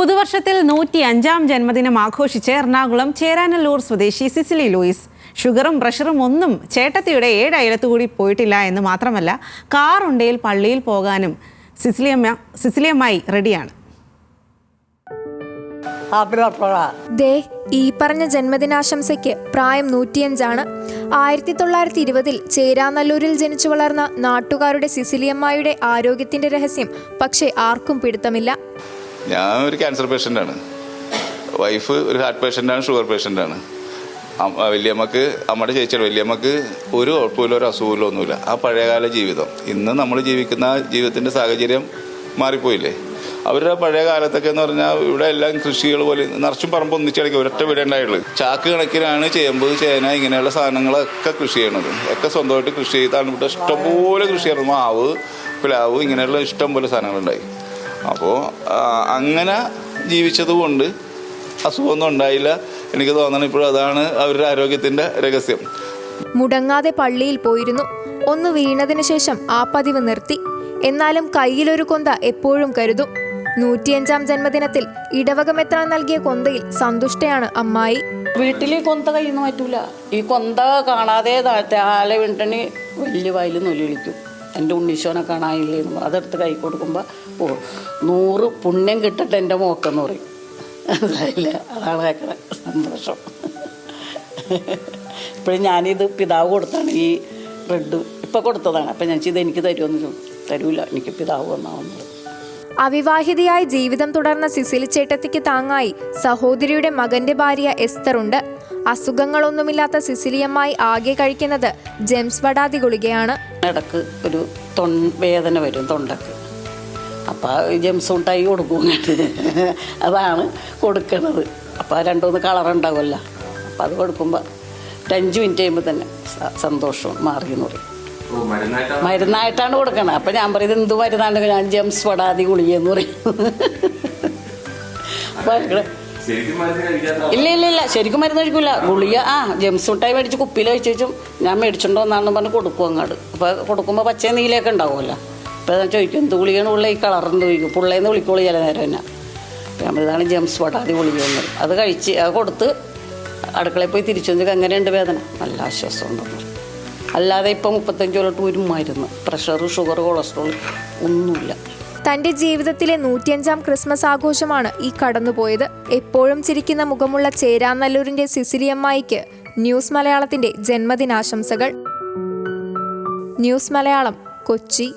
പുതുവർഷത്തിൽ നൂറ്റി അഞ്ചാം ജന്മദിനം ആഘോഷിച്ച് എറണാകുളം ചേരാനല്ലൂർ സ്വദേശി സിസിലി ലൂയിസ്. ഷുഗറും പ്രഷറും ഒന്നും ചേട്ടത്തിയുടെ ഏഴ് അയലത്തുകൂടി പോയിട്ടില്ല എന്ന് മാത്രമല്ല കാർ ഉണ്ടേൽ പള്ളിയിൽ പോകാനും സിസിലിയമ്മ സിസിലിയമ്മായി റെഡിയാണ്. ദേ ഈ പറഞ്ഞ ജന്മദിനാശംസയ്ക്ക് പ്രായം നൂറ്റിയഞ്ചാണ്. ആയിരത്തി തൊള്ളായിരത്തി ഇരുപതിൽ ചേരാനല്ലൂരിൽ ജനിച്ചു വളർന്ന നാട്ടുകാരുടെ സിസിലിയമ്മായുടെ ആരോഗ്യത്തിന്റെ രഹസ്യം പക്ഷേ ആർക്കും പിടുത്തമില്ല. ഞാൻ ഒരു ക്യാൻസർ പേഷ്യന്റാണ് വൈഫ് ഒരു ഹാർട്ട് പേഷ്യന്റാണ് ഷുഗർ പേഷ്യന്റാണ് വലിയമ്മക്ക് അമ്മയുടെ ചേച്ചിയുടെ വലിയമ്മക്ക് ഒരു കുഴപ്പമില്ല ഒരു അസുഖമില്ല ഒന്നുമില്ല. ആ പഴയകാല ജീവിതം. ഇന്ന് നമ്മൾ ജീവിക്കുന്ന ജീവിതത്തിന്റെ സാഹചര്യം മാറിപ്പോയില്ലേ? അവരുടെ പഴയ കാലത്തൊക്കെ എന്ന് പറഞ്ഞാൽ ഇവിടെ എല്ലാം കൃഷികൾ പോലെ നിറച്ചും പറമ്പ് ഒന്നിച്ചടക്കി ഒരൊറ്റ വീട് ഉണ്ടായുള്ളൂ. ചാക്ക് കണക്കിനാണ് ചേമ്പ് ചേന ഇങ്ങനെയുള്ള സാധനങ്ങളൊക്കെ കൃഷി ചെയ്യണത്. ഒക്കെ സ്വന്തമായിട്ട് കൃഷി ചെയ്താണ് ഇവിടെ ഇഷ്ടംപോലെ കൃഷി ചെയ്യണം. മാവ് പ്ലാവ് ഇങ്ങനെയുള്ള ഇഷ്ടംപോലെ സാധനങ്ങളുണ്ടായി. അപ്പോൾ അങ്ങനെ ജീവിച്ചത് കൊണ്ട് അസുഖമൊന്നും ഉണ്ടായില്ല. എനിക്ക് തോന്നണം ഇപ്പോഴും അതാണ് അവരുടെ ആരോഗ്യത്തിന്റെ രഹസ്യം. മുടങ്ങാതെ പള്ളിയിൽ പോയിരുന്നു. ഒന്ന് വീണതിനു ശേഷം ആ പതിവ് നിർത്തി. എന്നാലും കയ്യിലൊരു കൊന്ത എപ്പോഴും കരുതും. നൂറ്റിയഞ്ചാം ജന്മദിനത്തിൽ ഇടവകമെത്ര നൽകിയ കൊന്തയിൽ സന്തുഷ്ടയാണ് അമ്മായി. വീട്ടിൽ ഈ കൊന്ത കയ്യിൽ നിന്ന് പറ്റൂല ഈ കൊന്ത കാണാതെ താഴത്തെ ആലെ വീണ്ടണി വലിയ വായിൽ നൊലി വിളിക്കും. എന്റെ ഉണ്ണീശോനെ കാണാനില്ലേ എന്ന് അതെടുത്ത് കൈ കൊടുക്കുമ്പോൾ ഓ നൂറ് പുണ്യം കിട്ടട്ടെ എന്റെ മോക്കെന്ന് പറയും. മനസ്സിലായില്ല അതാണ് കേൾക്കണ സന്തോഷം. ഇപ്പോഴും ഞാനിത് പിതാവ് കൊടുത്താണ് ഈ റെഡ് ഇപ്പം കൊടുത്തതാണ്. അപ്പം ഞാൻ ചെയ്ത് എനിക്ക് തരുമെന്ന് തരൂല എനിക്ക് പിതാവ് വന്നാവുന്നത് അവിവാഹിതയായി ജീവിതം തുടർന്ന സിസിലി ചേട്ടത്തിക്ക് താങ്ങായി. സഹോദരിയുടെ മകന്റെ ഭാര്യ എസ്തറുണ്ട്. അസുഖങ്ങളൊന്നുമില്ലാത്ത സിസിലിയമ്മായി ആകെ കഴിക്കുന്നത് ജെംസ് വടാതി ഗുളികയാണ്. ഇടയ്ക്ക് ഒരു തൊൺ വേദന വരും തൊണ്ടക്ക്. അപ്പോൾ ജെംസ് ഉണ്ടായി കൊടുക്കും അതാണ് കൊടുക്കണത്. അപ്പോൾ കളർ ഉണ്ടാവുമല്ലോ. അപ്പം അത് കൊടുക്കുമ്പോൾ ഒരു അഞ്ച് മിനിറ്റ് കഴിയുമ്പോൾ തന്നെ സന്തോഷം മാറി എന്ന് പറയും. മരുന്നായിട്ടാണ് കൊടുക്കണത് അപ്പം ഞാൻ പറയുന്നത് എന്ത് മരുന്നാണ്? ഞാൻ ജെംസ് പടാതി ഗുളികയെന്ന് പറയും. അപ്പോൾ ഇവിടെ ഇല്ല ഇല്ല ഇല്ല. ശരിക്കും മരുന്ന് കഴിക്കൂല. ഗുളിക ആ ജെംസ് മിഠായി മേടിച്ച് കുപ്പിയിൽ കഴിച്ചു വെച്ചും ഞാൻ മേടിച്ചിട്ടുണ്ടോ വന്നാണെന്ന് പറഞ്ഞ് കൊടുക്കും അങ്ങോട്ട് അപ്പോൾ കൊടുക്കുമ്പോൾ പച്ച നീലയൊക്കെ ഉണ്ടാവുമല്ലോ. അപ്പോൾ ഞാൻ ചോദിക്കും എന്ത് ഗുളികയാണ് ഉള്ള ഈ കളറിന് ചോദിക്കും? പുള്ളേന്ന് വിളിക്കോളൂ ചില നേരം തന്നെ ഞമ്മളിതാണ് ഇതാണ് ജെംസ് പടാതി ഗുളികയെന്ന്. അത് കഴിച്ച് അത് കൊടുത്ത് അടുക്കളയിൽ പോയി തിരിച്ചു വന്നിട്ട് എങ്ങനെയുണ്ട് വേദന. നല്ല ആശ്വാസം ഉണ്ടെന്ന് അല്ലാതെ ഇപ്പം മുപ്പത്തഞ്ച് കൊല്ലം ഒരു മരുന്ന് പ്രഷർ ഷുഗർ കൊളസ്ട്രോൾ ഒന്നുമില്ല. തന്റെ ജീവിതത്തിലെ നൂറ്റിയഞ്ചാം ക്രിസ്മസ് ആഘോഷമാണ് ഈ കടന്നുപോയത്. എപ്പോഴും ചിരിക്കുന്ന മുഖമുള്ള ചേരാനല്ലൂരിന്റെ സിസിലിയമ്മായിക്ക് ന്യൂസ് മലയാളത്തിന്റെ ജന്മദിനാശംസകൾ. ന്യൂസ് മലയാളം കൊച്ചി.